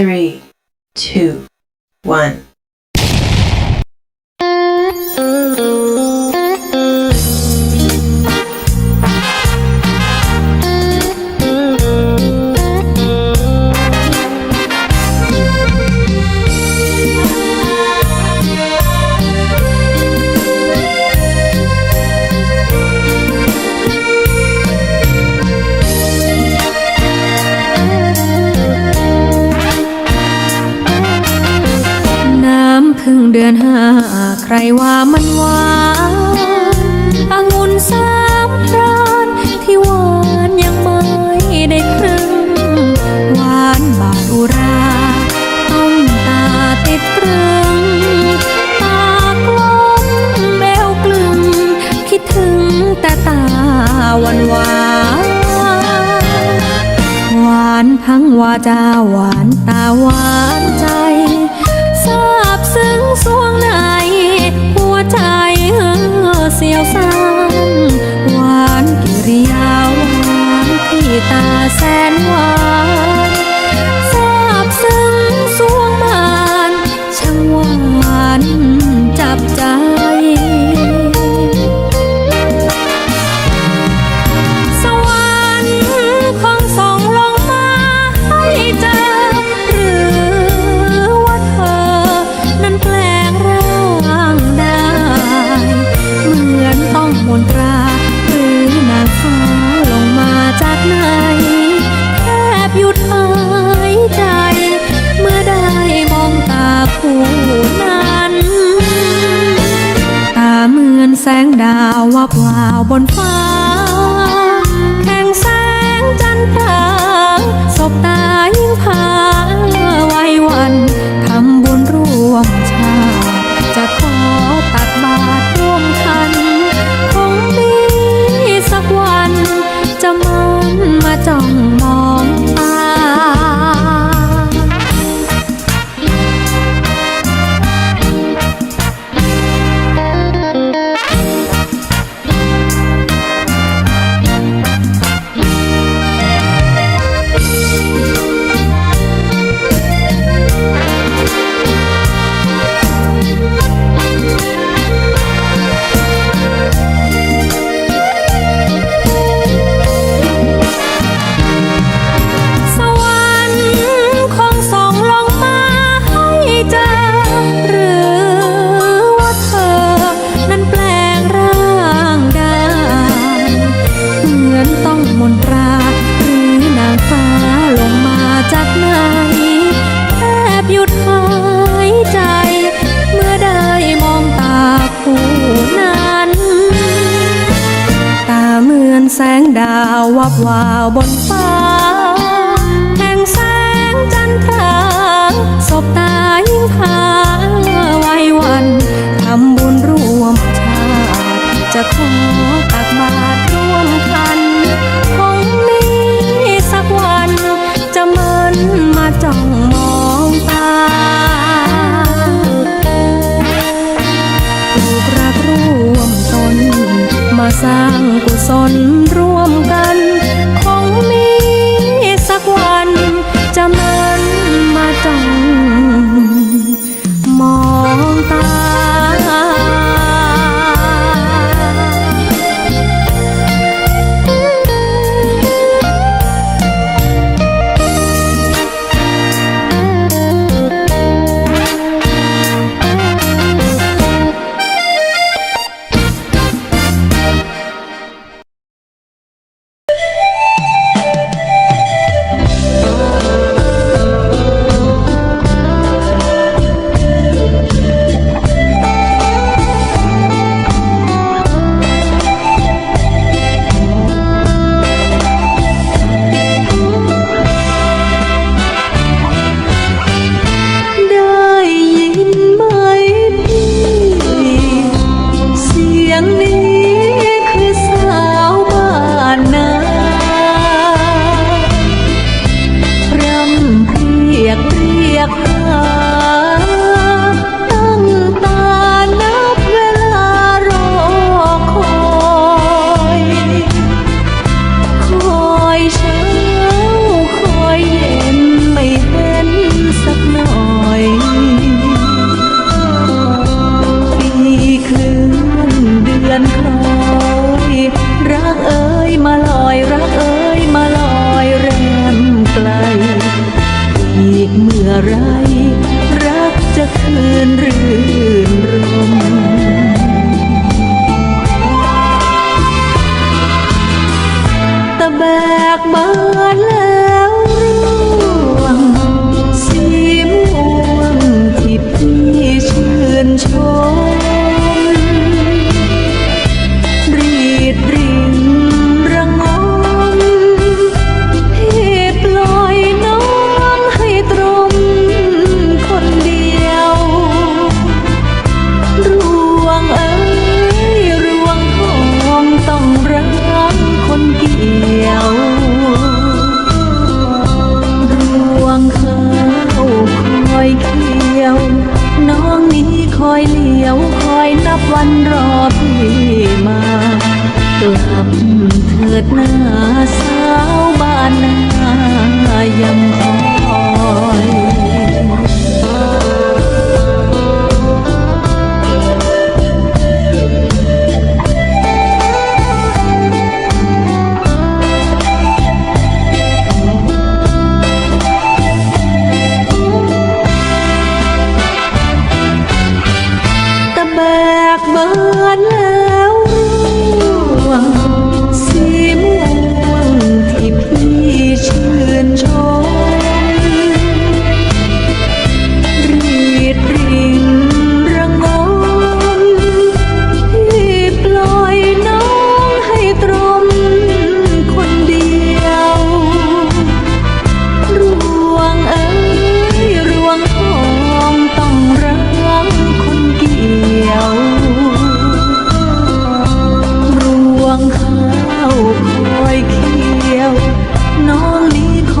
three, two, one. รว่ามันหวานองุ่นสามพรานที่หวานยังไม่ได้ครึ่งหวานบาดอุราต้องตาติดตรึงตากลมแมวกลึงคิดถึงแต่ตาหวานหวานหวานพังวาจาหวานตาหวานใจ ทราบซึ้งสวงใน หัวใจเออเสียวซ่านหวานกิริยาหวานที่ตาแสนหวาน บหยุดหายใจ เมื่อได้มองตาคู่นั้น ตาเหมือนแสงดาววับวาวบนฟ้า วับวาวบนฟ้า แห่งแสงจันทราสบตายิ่งพาไว้วัน ทำบุญร่วมชาติจะขอ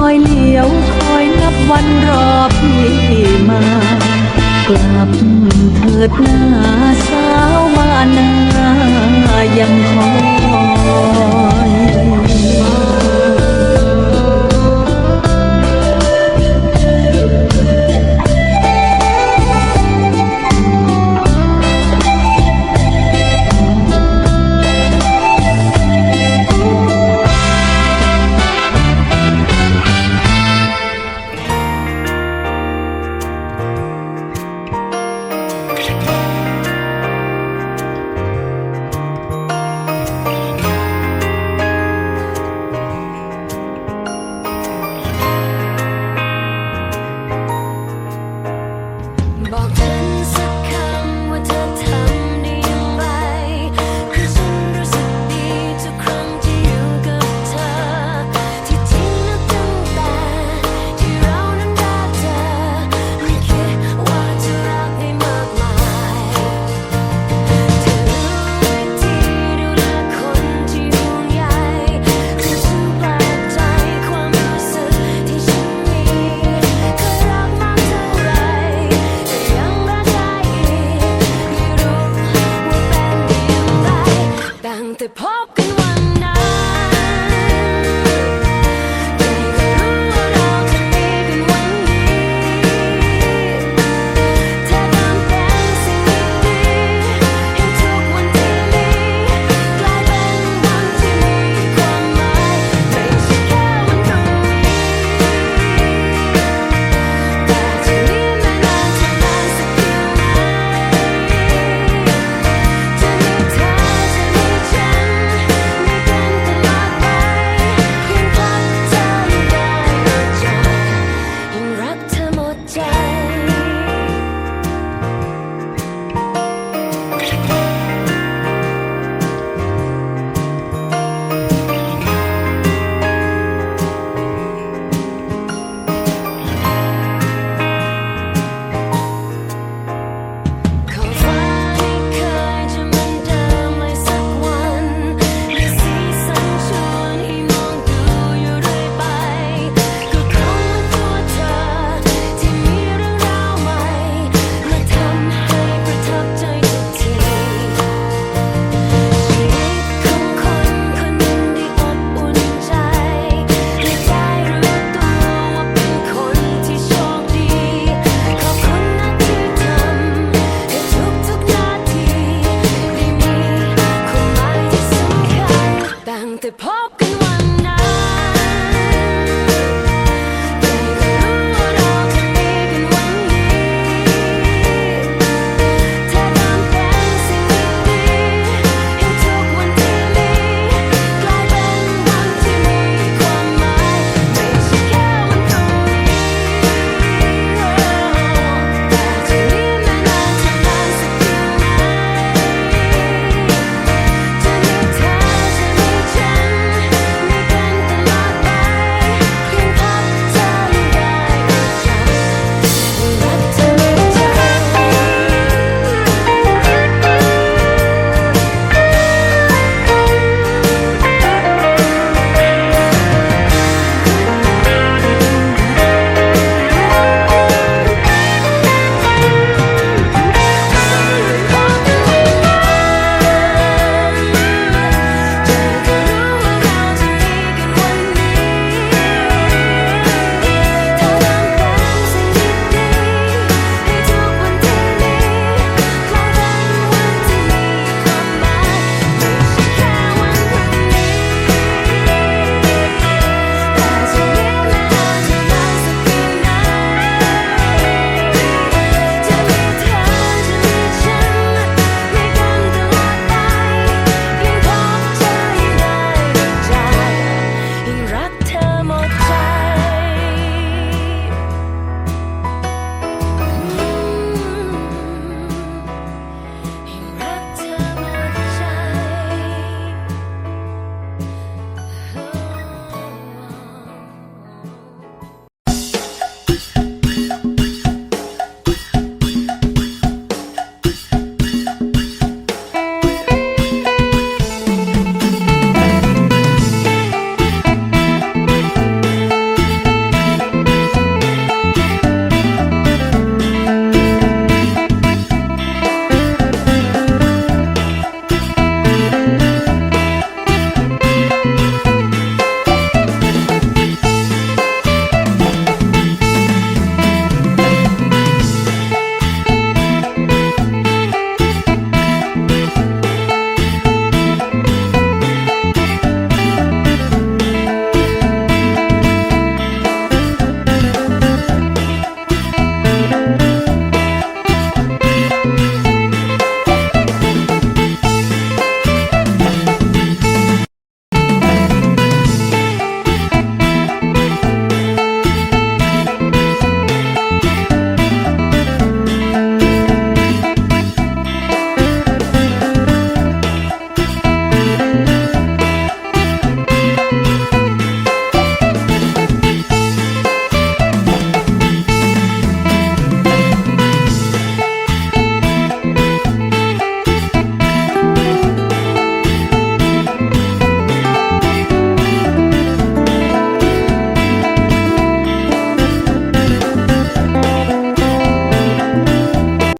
อยเลี้ยวคอยนับวันรอพี่มา กลับเถิดหน้าสาวบ้านนายังคอย